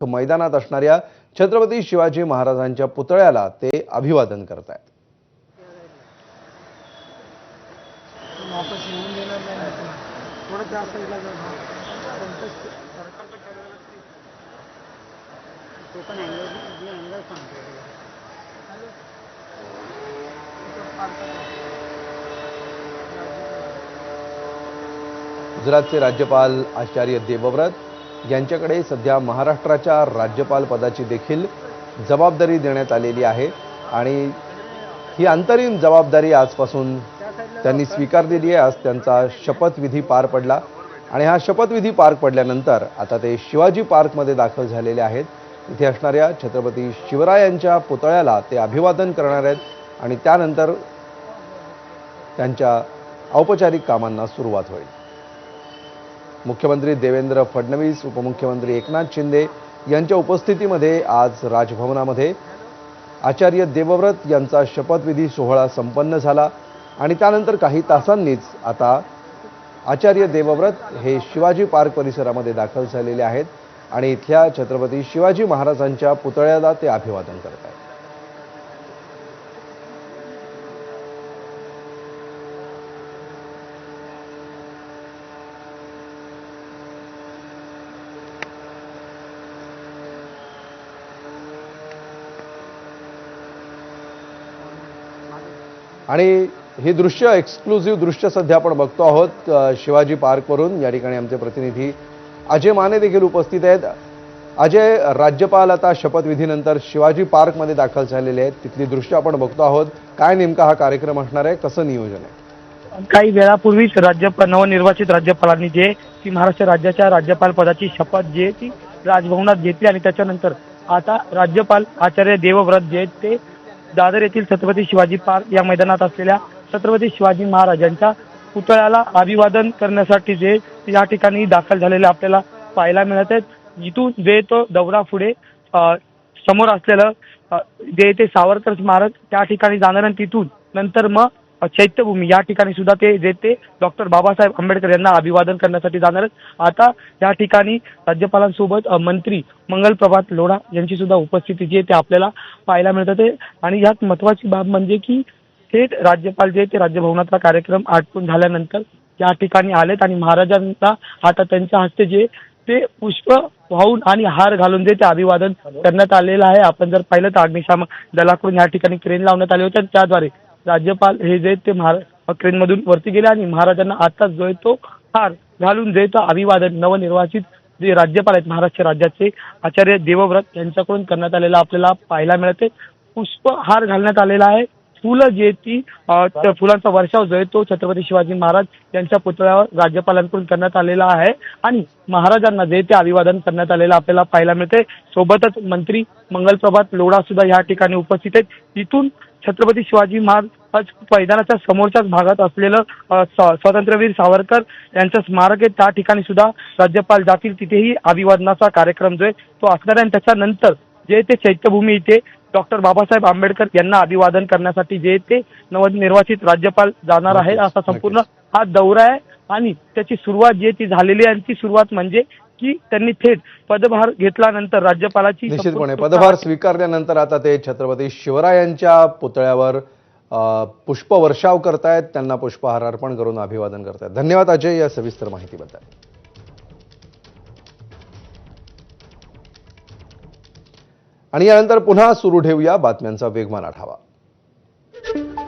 मैदानात असणाऱ्या छत्रपती शिवाजी महाराजांच्या पुतळ्याला ते अभिवादन करत आहेत गुजरातचे राज्यपाल आचार्य देवव्रत यांच्याकडे सध्या महाराष्ट्राच्या राज्यपाल पदाची देखील जबाबदारी देण्यात आलेली आहे आणि ही अंतरिम जबाबदारी आजपासून त्यांनी स्वीकारलेली आहे. आज त्यांचा शपथविधी पार पडला आणि हा शपथविधी पार पडल्यानंतर आता ते शिवाजी पार्कमध्ये दाखल झालेले आहेत. इथे असणाऱ्या छत्रपती शिवरायांच्या पुतळ्याला ते अभिवादन करणार आहेत आणि त्यानंतर त्यांच्या औपचारिक कामांना सुरुवात होईल. मुख्यमंत्री देवेंद्र फडणवीस उपमुख्यमंत्री एकनाथ शिंदे यांच्या उपस्थितीमध्ये आज राजभवनामध्ये आचार्य देवव्रत यांचा शपथविधी सोहळा संपन्न झाला आणि त्यानंतर काही तासांनीच आता आचार्य देवव्रत हे शिवाजी पार्क परिसरामध्ये दाखल झालेले आहेत आणि इथल्या छत्रपती शिवाजी महाराजांच्या पुतळ्याला ते अभिवादन करत आहेत. आणि हे दृश्य एक्सक्लुझिव्ह दृश्य सध्या आपण बघतो आहोत शिवाजी पार्कवरून या ठिकाणी आमचे प्रतिनिधी अजय माने देखील उपस्थित आहेत. अजय राज्यपाल आता शपथविधीनंतर शिवाजी पार्कमध्ये दाखल झालेले आहेत. तिथली दृश्य आपण बघतो आहोत. काय नेमका हा कार्यक्रम असणार आहे? कसं नियोजन आहे? काही वेळापूर्वीच राज्यपाल नवनिर्वाचित राज्यपालांनी जे की महाराष्ट्र राज्याच्या राज्यपाल पदाची शपथ जे ती राजभवनात घेतली आणि त्याच्यानंतर आता राज्यपाल आचार्य देवव्रत जे आहेत ते दादर येथील छत्रपती शिवाजी पार्क या मैदानात असलेल्या छत्रपती शिवाजी महाराजांच्या पुतळ्याला अभिवादन करण्यासाठी जे या ठिकाणी दाखल झालेले आपल्याला पाहायला मिळत आहेत. इथून जे तो दौरा पुढे समोर असलेलं जे ते सावरकर स्मारक त्या ठिकाणी जाणार आणि तिथून नंतर मग चैत्यभूमी या ठिकाणी सुद्धा ते जे ते डॉक्टर बाबासाहेब आंबेडकर यांना अभिवादन करण्यासाठी जाणार आता या ठिकाणी राज्यपालांसोबत मंत्री मंगल प्रभात लोढा यांची सुद्धा उपस्थिती जी आहे ते आपल्याला पाहायला मिळत आहे. आणि यात महत्वाची बाब म्हणजे की थेट राज्यपाल जे ते राज्यभवनातला कार्यक्रम आटपून झाल्यानंतर या ठिकाणी आलेत आणि महाराजांना आता त्यांच्या हस्ते जे ते पुष्प वाहून आणि हार घालून जे ते अभिवादन करण्यात आलेलं आहे. आपण जर पाहिलं तर अग्निशामक दलाकडून या ठिकाणी क्रेन लावण्यात आले होते त्याद्वारे राज्यपाल हे जे ते महारा क्रेनमधून वरती गेले आणि महाराजांना आताच जो आहे तो हार घालून जे तो अभिवादन नवनिर्वाचित जे राज्यपाल आहेत महाराष्ट्र राज्याचे आचार्य देवव्रत यांच्याकडून करण्यात आलेला आपल्याला पाहायला मिळते. पुष्पहार घालण्यात आलेला आहे. फुलं जी आहेत ती फुलांचा वर्षाव जो आहे तो छत्रपती शिवाजी महाराज यांच्या पुतळ्यावर राज्यपालांकडून करण्यात आलेला आहे आणि महाराजांना जे ते अभिवादन करण्यात आलेलं आपल्याला पाहायला मिळते. सोबतच मंत्री मंगलप्रभात लोढा सुद्धा या ठिकाणी उपस्थित आहेत. तिथून छत्रपती शिवाजी महाराज मैदानाच्या समोरच्याच भागात असलेलं स्वातंत्र्यवीर सावरकर यांचं स्मारक आहे. त्या ठिकाणी सुद्धा राज्यपाल जातील. तिथेही अभिवादनाचा कार्यक्रम जो आहे तो असणार आहे. आणि त्याच्यानंतर जे ते चैत्यभूमी इथे डॉक्टर बाबासाहेब आंबेडकर यांना अभिवादन करण्यासाठी जे ते नवनिर्वाचित राज्यपाल जाणार आहे असा संपूर्ण हा दौरा आहे. आणि त्याची सुरुवात जी आहे ती झालेली आहे. आणि ती सुरुवात म्हणजे की त्यांनी थेट पदभार घेतल्यानंतर राज्यपालाची निश्चितपणे पदभार स्वीकारल्यानंतर आता ते छत्रपती शिवरायांच्या पुतळ्यावर पुष्पवर्षाव करतायत. त्यांना पुष्पहार अर्पण करून अभिवादन करतायत. धन्यवाद अजय या सविस्तर माहितीबद्दल. आणि यानंतर पुन्हा सुरू ठेवूया बातम्यांचा वेगवान आढावा.